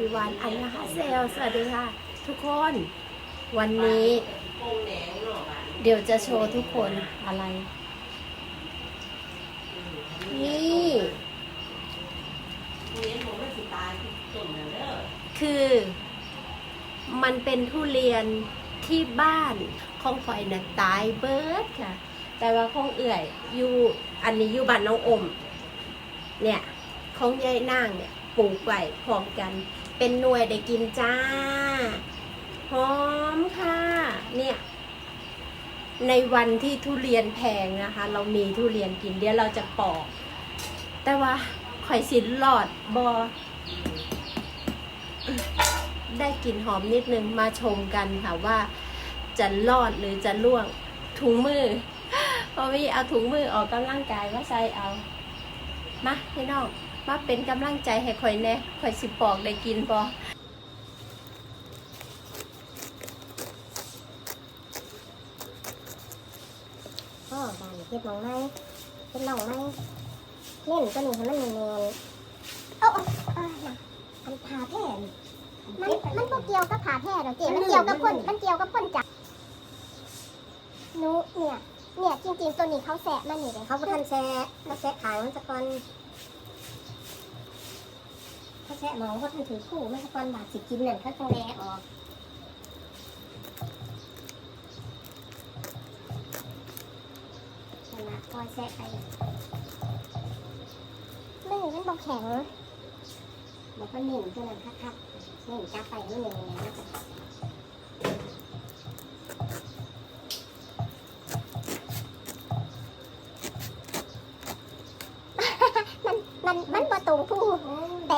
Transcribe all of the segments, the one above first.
วิวันอันนะคะเซลสวัสดีค่ะ ทุกคน วันนี้ เดี๋ยวจะโชว์ทุกคนอะไร นี่คือ มันเป็นทุเรียนที่บ้านของข่อยน่ะตายเบิร์ดค่ะ แต่ว่าของเอื่อยอยู่อันนี้อยู่บ้านน้องอม เนี่ยของยายนางเนี่ยปลูกไว้พร้อมกัน เป็นหน่วยได้กินจ้า หอมค่ะ เนี่ย ในวันที่ทุเรียนแพงนะคะ เรามีทุเรียนกินเดี๋ยวเราจะปอก แต่ว่าข่อยสินหลอดบอได้กลิ่นหอมนิดนึงมาชมกันค่ะว่าจะรอดหรือจะล่วงถุงมือพอวีเอาถุงมือออกกำลังกายว่าใส่เอา มาพี่น้อง มาเป็นกำลังใจให้ข่อยแน่ข่อยสิปอกได้กินพอพ่อบานเก็บหมองไหมเก็บหมองไหมเล่นตัวนี้ให้มันแมนๆเอาเอาเอาน่ะอันผ่าแผ่นมันมันก็เกี่ยวกับผ่าแผ่ดอกเจมันเกี่ยวกับพ่นมันเกี่ยวกับพ่นจับหนูเนี่ยเนี่ยจริงๆตัวนี้เขาแสะมาหนิเลยเขาบ่ทันแสะเขาแสะขางมันสะกอนเขา แค่หมองเขาทันถือคู่มันสะกอนบาดสิกินนั่นเขาต้องแลออกชนะคอยแซะไปมือมันบอกแข็งบอกว่าหนึ่งเท่านั้นคักๆหนึ่งจับไปมือหนึ่งเนี่ย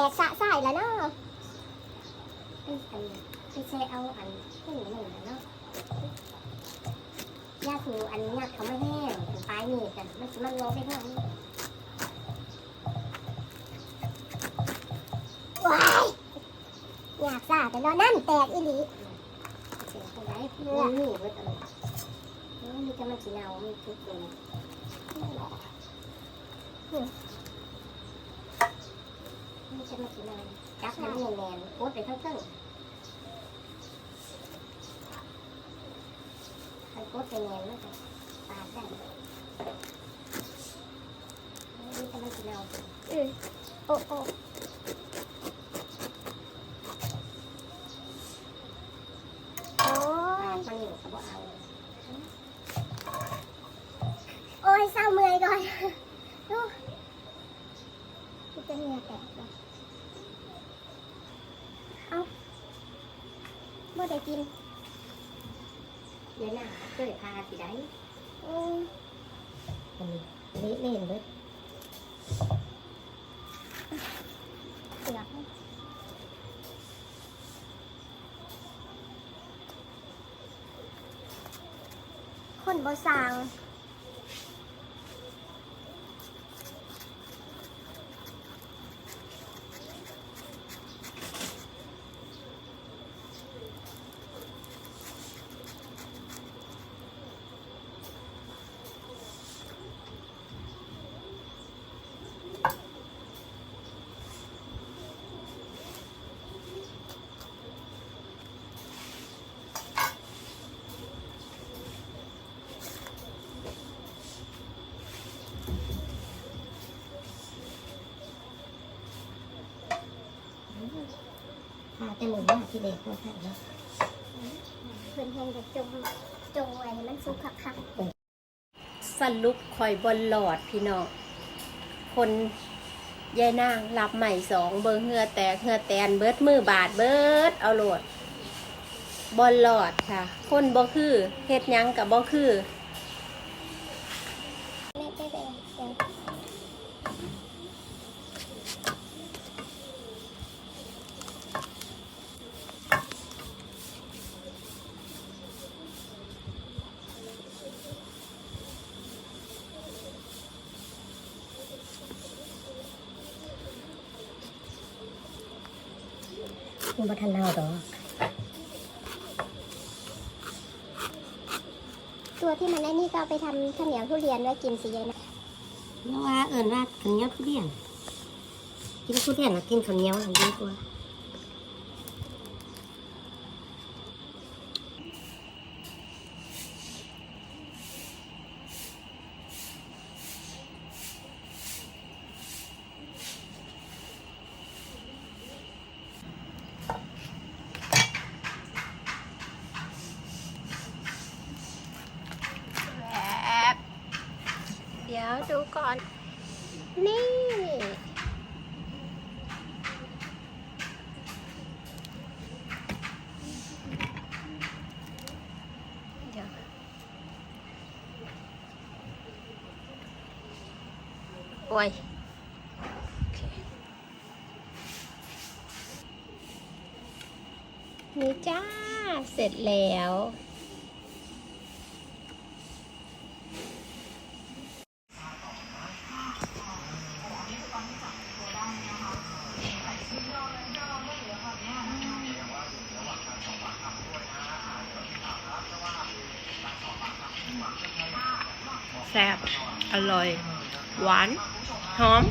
กสะสายแล้วเนาะไอ้อันไอ้แซะเอาอันที่หนึ่งหนึ่งเนาะยาสูอันนี้ยเขาไม่แห้งถึงปลายมีดกันมันมันลงไปเท่านี้ว้ายอยากสาแต่นอนนั่นแตกอีหลีเสียคนไรเพื่อนนี่เว้ยตลอดนี่จะมันสีเนามันทุกตัว นี่จะมันสีเนาจับให้มันแน่นๆโคตรไปทั้งเส้นให้โคตรไปแน่นมันจะปาดได้นี่จะมันสีเนาอืออโอ้โอ้โอ้ยเศร้าเมื่อยก่อนดูจะเหงื่อยแตกเลยเอา บ่ได้กินเดี๋ยวหน้าเกิดพาสิได้อืมเละเล่นเบิดเสือกคนบ่สร้าง ที่เด็กมาค่ะเนาะเพื่อนแห้งจะจงจงไว้ให้มันสุกคักสรุปข่อยบนหลอดพี่น้องคนยายนางรับใหม่สองเบอร์เหือแตกเหือแตนเบิดมือบาดเบิดเอาโหลดบอลหลอดค่ะ คนบ่คือเฮ็ดหยังกับบ่คือ ๆแม่ได้เลยเดี๋ยว มันบ่ทันเน่าดอกตัวที่มันไอ้นี่ก็เอาไปทำข้าวเหนียวทุเรียนไว้กินสิยายนะเพราะว่าเอิญว่าข้าวเหนียวทุเรียน กินทุเรียนนะกินข้าวเหนียวดีกว่า ดูก่อน นี่ เดี๋ยว โอ้ยนี่จ้า เสร็จแล้ว ซ่บอร่อย หวาน หอม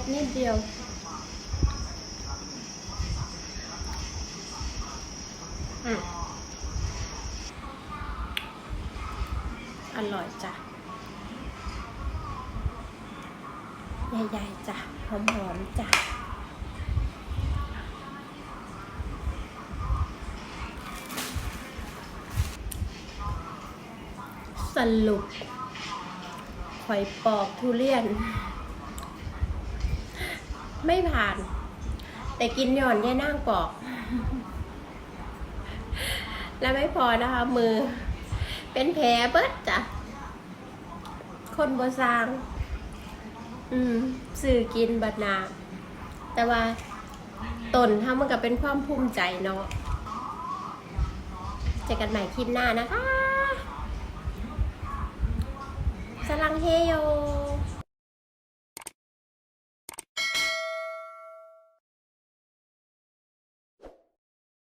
ดนิดเดียวอืมอร่อยจ้ะ ใหญ่ๆจ้ะ หอมๆจ้ะสรุปหอยปอกทุเรียน ไม่ผ่าน แต่กินหย่อนได้นั่งปอก แล้วไม่พอนะคะ มือ เป็นแผลเบิดจ้ะ คนบสร้าง อืมสื่อกินบัดนา แต่ว่าตนถ้ามันก็เป็นความภูมิใจเนาะเจอกันใหม่คลิปหน้านะคะสลังเฮโย